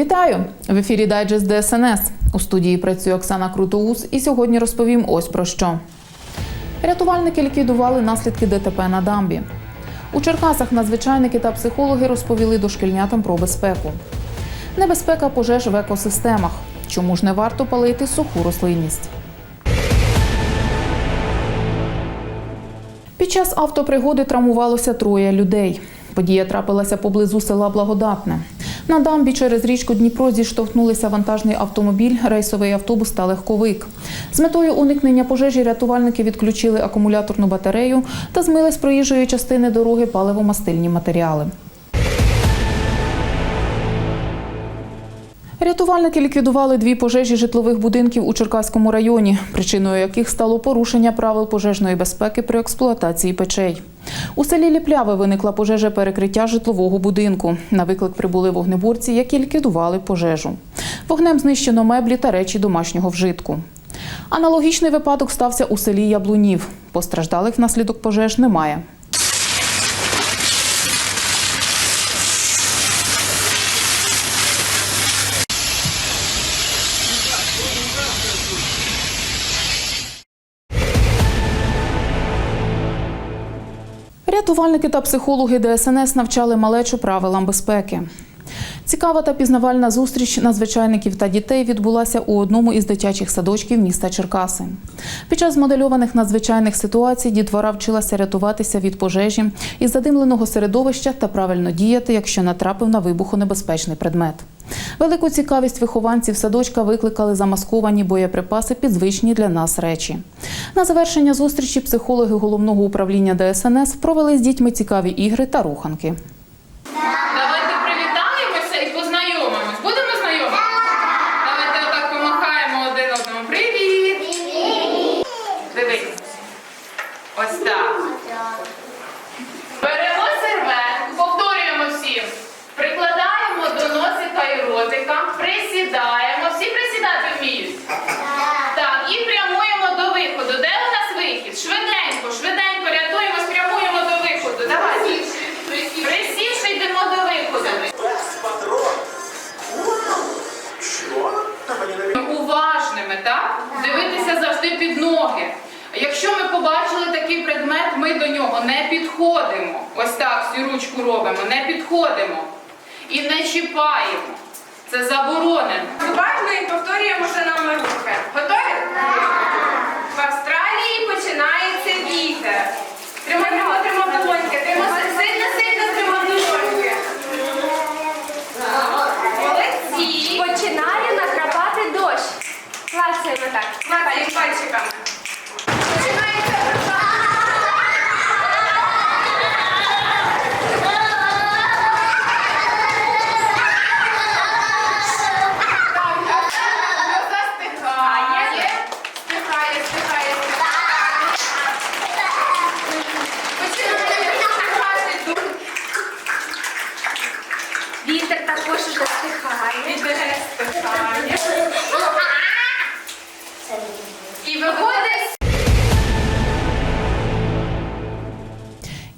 Вітаю! В ефірі Дайджест ДСНС. У студії працює Оксана Крутоус і сьогодні розповім ось про що. Рятувальники ліквідували наслідки ДТП на дамбі. У Черкасах надзвичайники та психологи розповіли дошкільнятам про безпеку. Небезпека пожеж в екосистемах. Чому ж не варто палити суху рослинність? Під час автопригоди травмувалося троє людей. Подія трапилася поблизу села Благодатне. На дамбі через річку Дніпро зіштовхнулися вантажний автомобіль, рейсовий автобус та легковик. З метою уникнення пожежі рятувальники відключили акумуляторну батарею та змили з проїжджої частини дороги паливомастильні матеріали. Рятувальники ліквідували дві пожежі житлових будинків у Черкаському районі, причиною яких стало порушення правил пожежної безпеки при експлуатації печей. У селі Ліпляве виникла пожежа перекриття житлового будинку. На виклик прибули вогнеборці, які ліквідували пожежу. Вогнем знищено меблі та речі домашнього вжитку. Аналогічний випадок стався у селі Яблунів. Постраждалих внаслідок пожеж немає. Рятувальники та психологи ДСНС навчали малечу правилам безпеки. Цікава та пізнавальна зустріч надзвичайників та дітей відбулася у одному із дитячих садочків міста Черкаси. Під час змодельованих надзвичайних ситуацій дітвора вчилася рятуватися від пожежі із задимленого середовища та правильно діяти, якщо натрапив на вибухонебезпечний предмет. Велику цікавість вихованців садочка викликали замасковані боєприпаси під звичні для нас речі. На завершення зустрічі психологи головного управління ДСНС провели з дітьми цікаві ігри та руханки. Давайте привітаємося і познайомимось. Будемо знайомі? Давайте отак помахаємо один одному. Привіт! Дивись. Ось так. Беремо серветку, повторюємо всім. Прикладаємо до носика і ротика, присідаємо. Всі присідати вміють? Так, і прямуємо до виходу. Де у нас вихід? Швиденько, швиденько рятуємось, прямуємо до виходу. Давайте. Присівши йдемо до виходу. Уважними, так? Дивитися завжди під ноги. Якщо ми побачили такий предмет, ми до нього не підходимо. Ось так всю ручку робимо, не підходимо. І не чіпаємо. Це заборонено. Уважно і повторюємо за нами рухи. Готові? В Австралії починається вітер. Тримаємо, тримаємо долоньки. Тримай сильно, сильно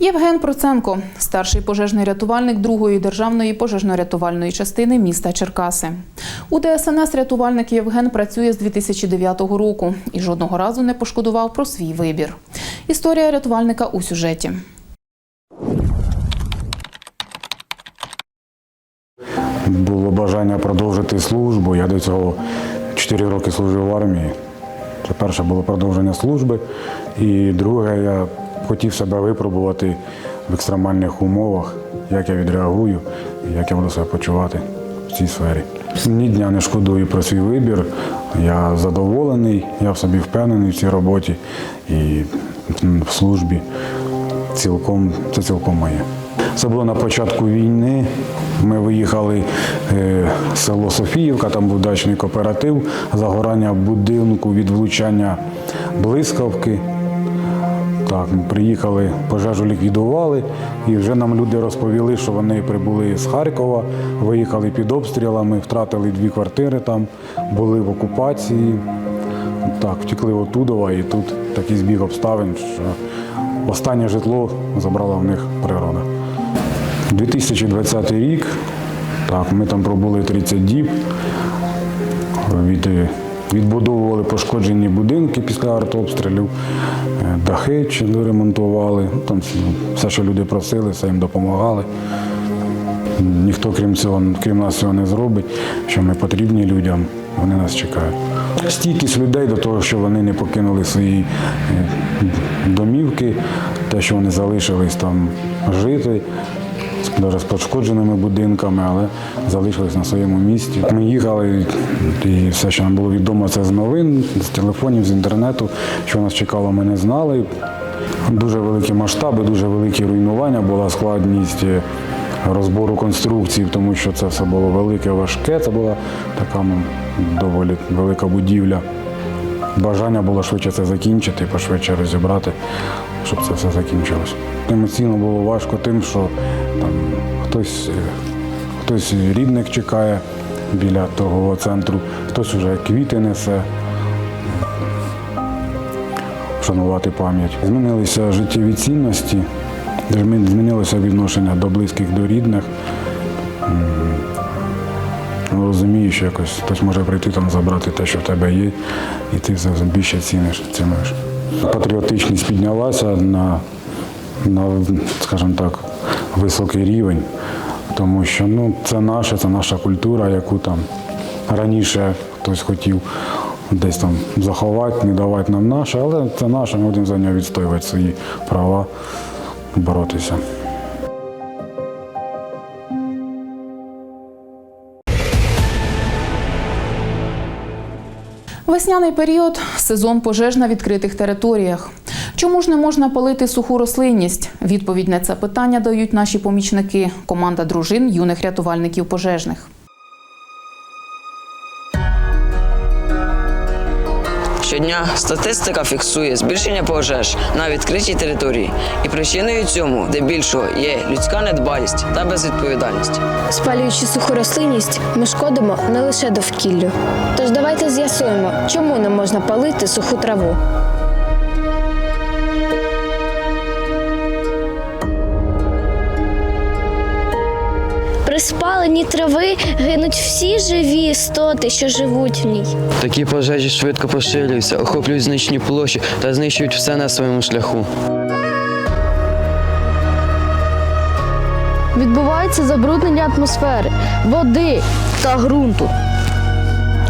Євген Проценко, старший пожежний рятувальник другої державної пожежно-рятувальної частини міста Черкаси. У ДСНС рятувальник Євген працює з 2009 року і жодного разу не пошкодував про свій вибір. Історія рятувальника у сюжеті. Було бажання продовжити службу. Я до цього 4 роки служив в армії. Це перше було продовження служби. І друге, я хотів себе випробувати в екстремальних умовах, як я відреагую як я буду себе почувати в цій сфері. Ні дня не шкодую про свій вибір. Я задоволений, я в собі впевнений в цій роботі і в службі. Цілком, це цілком моє. Це було на початку війни. Ми виїхали е, в село Софіївка, там був дачний кооператив, загорання будинку від влучання блискавки. Так, приїхали, пожежу ліквідували, і вже нам люди розповіли, що вони прибули з Харкова, виїхали під обстрілами, втратили дві квартири там, були в окупації. Так, втекли отудова, і тут такий збіг обставин, що останнє житло забрала в них природа. 2020 рік Так, ми там пробули 30 діб. Від, відбудовували пошкоджені будинки після артобстрілів, е, дахи чи ремонтували. Ну, Там все, що люди просили, все їм допомагали. Ніхто крім цього, крім нас цього не зробить, що ми потрібні людям, вони нас чекають. Стійкість людей до того, що вони не покинули свої е, домівки, те, що вони залишились там жити, навіть з пошкодженими будинками, але залишились на своєму місці. Ми їхали, і все, що нам було відомо, це з новин, з телефонів, з інтернету. Що нас чекало, ми не знали. Дуже великі масштаби, дуже великі руйнування, була складність е, розбору конструкцій, тому що це все було велике, важке. Це була така ну, доволі велика будівля. Бажання було швидше це закінчити, пошвидше розібрати, щоб це все закінчилось. Емоційно було важко тим, що там хтось, е, хтось рідних чекає біля торгового центру, хтось вже квіти несе, вшанувати пам'ять. Змінилися життєві цінності, змінилося відношення до близьких, до рідних. Ну, Розумію, що якось хтось може прийти там забрати те, що в тебе є, і ти це більше ціниш, цінуєш. Патріотичність піднялася на, на скажімо так, високий рівень, тому що ну, це наше, це наша культура, яку там раніше хтось хотів десь там заховати, не давати нам наше, але це наше, ми будемо за нього відстоювати свої права, боротися. Весняний період сезон пожеж на відкритих територіях. Чому ж не можна палити суху рослинність? Відповідь на це питання дають наші помічники, команда дружин юних рятувальників пожежних. Щодня статистика фіксує збільшення пожеж на відкритій території, і причиною цьому здебільшого є людська недбалість та безвідповідальність. Спалюючи суху рослинність, ми шкодимо не лише довкіллю. Тож давайте з'ясуємо, чому не можна палити суху траву. При спаленні трави гинуть всі живі істоти, що живуть в ній. Такі пожежі швидко поширюються, охоплюють значні площі та знищують все на своєму шляху. Відбувається забруднення атмосфери, води та ґрунту.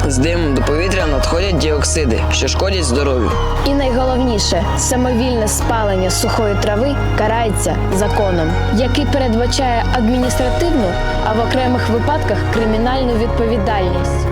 З димом до повітря надходять діоксиди, що шкодять здоров'ю. І найголовніше самовільне спалення сухої трави карається законом, який передбачає адміністративну, а в окремих випадках кримінальну відповідальність.